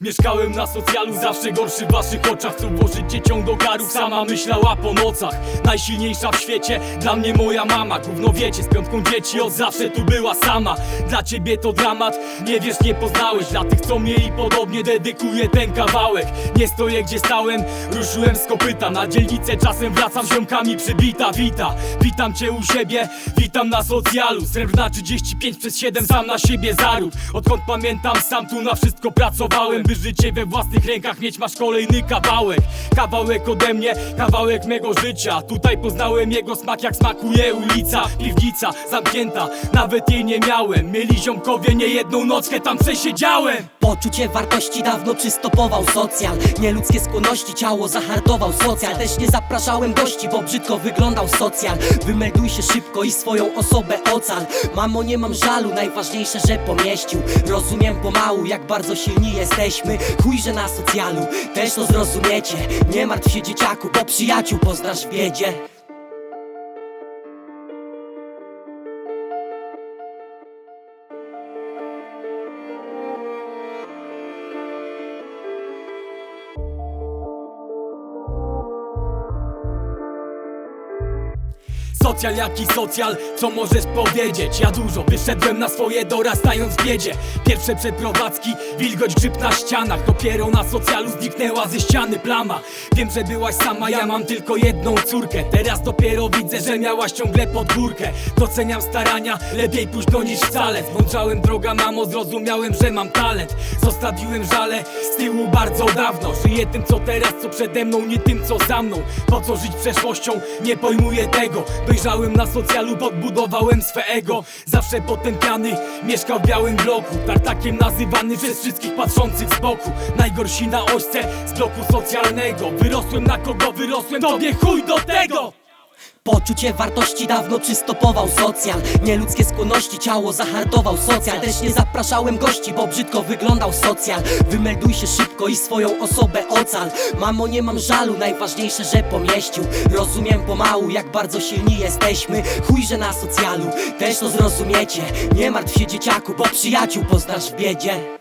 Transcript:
Mieszkałem na socjalu, zawsze gorszy w waszych oczach. Co włożyć dzieciom do garów, sama myślała po nocach. Najsilniejsza w świecie, dla mnie moja mama. Gówno wiecie, z piątką dzieci od zawsze tu była sama. Dla ciebie to dramat, nie wiesz, nie poznałeś. Dla tych, co mieli podobnie, dedykuję ten kawałek. Nie stoję gdzie stałem, ruszyłem z kopyta. Na dzielnicę czasem wracam ziomkami przybita Wita, witam cię u siebie, witam na socjalu. Srebrna 35 przez 7 sam na siebie zaród Odkąd pamiętam sam tu na wszystko pracowałem By życie we własnych rękach mieć masz kolejny kawałek. Kawałek ode mnie, kawałek mego życia. Tutaj poznałem jego smak jak smakuje ulica Piwnica zamknięta, nawet jej nie miałem. Mieli ziomkowie nie jedną nockę tam przesiedziałem Poczucie wartości dawno przystopował socjal. Nieludzkie skłonności ciało zahartował socjal. Też nie zapraszałem gości, bo brzydko wyglądał socjal. Wymelduj się szybko i swoją osobę ocal. Mamo nie mam żalu, najważniejsze, że pomieścił. Rozumiem pomału, jak bardzo silni jesteśmy Chuj, że na socjalu. Też to zrozumiecie. Nie martw się dzieciaku, bo przyjaciół poznasz w biedzie Socjal jaki socjal, co możesz powiedzieć? Ja dużo wyszedłem na swoje dorastając w biedzie. Pierwsze przeprowadzki, wilgoć grzyb na ścianach. Dopiero na socjalu zniknęła ze ściany plama. Wiem, że byłaś sama, ja mam tylko jedną córkę. Teraz dopiero widzę, że miałaś ciągle podwórkę. Doceniam starania, lepiej późno niż wcale. Zmądrzałem droga mamo, zrozumiałem, że mam talent. Zostawiłem żale z tyłu bardzo dawno. Żyję tym co teraz, co przede mną, nie tym co za mną. Po co żyć przeszłością, nie pojmuję tego Dojrzałem na socjalu, podbudowałem swe ego. Zawsze potępiany, mieszkał w białym bloku. Tartakiem nazywany przez wszystkich patrzących z boku. Najgorsi na ośce z bloku socjalnego. Wyrosłem na kogo? Wyrosłem, tobie. Chuj do tego! Poczucie wartości dawno przystopował socjal. Nieludzkie skłonności ciało zahartował socjal. Też nie zapraszałem gości, bo brzydko wyglądał socjal. Wymelduj się szybko i swoją osobę ocal. Mamo nie mam żalu, najważniejsze, że pomieścił. Rozumiem pomału, jak bardzo silni jesteśmy. Chuj, że na socjalu też to zrozumiecie. Nie martw się dzieciaku, bo przyjaciół poznasz w biedzie